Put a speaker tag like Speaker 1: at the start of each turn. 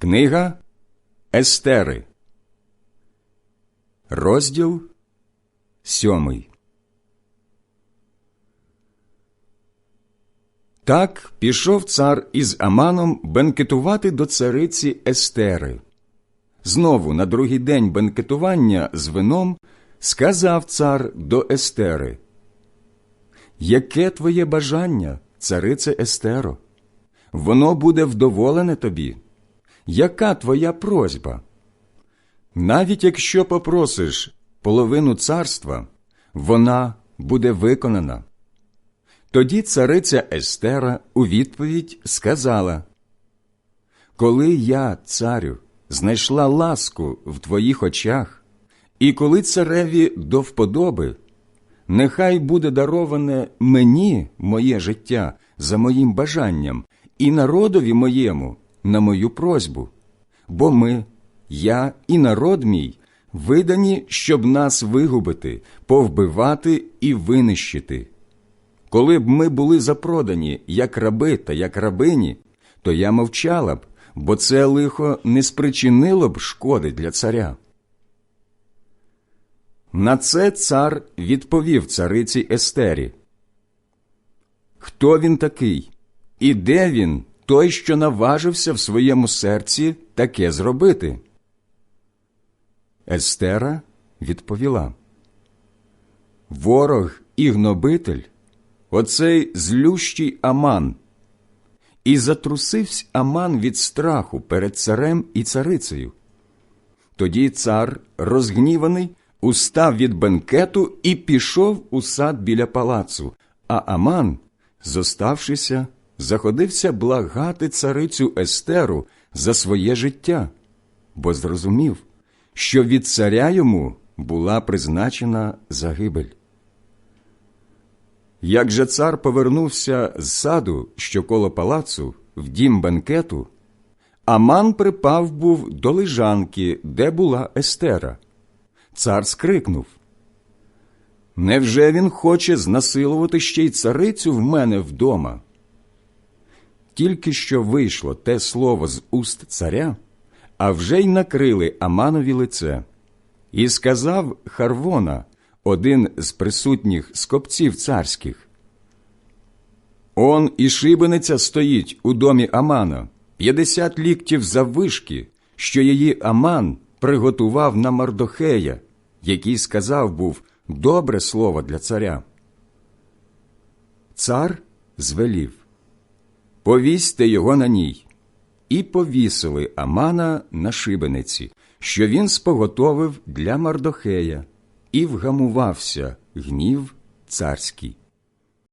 Speaker 1: Книга Естери, розділ сьомий. Так пішов цар із Аманом бенкетувати до цариці Естери. Знову на другий день бенкетування з вином сказав цар до Естери. Яке твоє бажання, царице Естеро? Воно буде вдоволене тобі. Яка твоя просьба? Навіть якщо попросиш половину царства, вона буде виконана. Тоді цариця Естера у відповідь сказала Коли я, царю, знайшла ласку в твоїх очах, і коли цареві до вподоби, нехай буде дароване мені моє життя за моїм бажанням і народові моєму на мою просьбу, бо ми, я і народ мій, видані, щоб нас вигубити, повбивати і винищити. Коли б ми були запродані, як раби та як рабині, то я мовчала б, бо це лихо не спричинило б шкоди для царя. На це цар відповів цариці Естері. Хто він такий? І де він, той, що наважився в своєму серці таке зробити? Естера відповіла Ворог і гнобитель, оцей злющий Аман. І затрусився Аман від страху перед царем і царицею. Тоді цар, розгніваний, устав від бенкету і пішов у сад біля палацу, а Аман, зоставшися, заходився благати царицю Естеру за своє життя, бо зрозумів, що від царя йому була призначена загибель. Як же цар повернувся з саду, що коло палацу, в дім бенкету, Аман припав був до лежанки, де була Естера. Цар скрикнув Невже він хоче знасилувати ще й царицю в мене вдома? Тільки що вийшло те слово з уст царя, а вже й накрили Аманові лице, і сказав Харвона, один з присутніх скопців царських. Он і шибениця стоїть у домі Амана, п'ятдесят ліктів заввишки, що її Аман приготував на Мардохея, який сказав був добре слово для царя. Цар звелів Повісьте його на ній. І повісили Амана на шибениці, що він споготовив для Мардохея, і вгамувався гнів царський.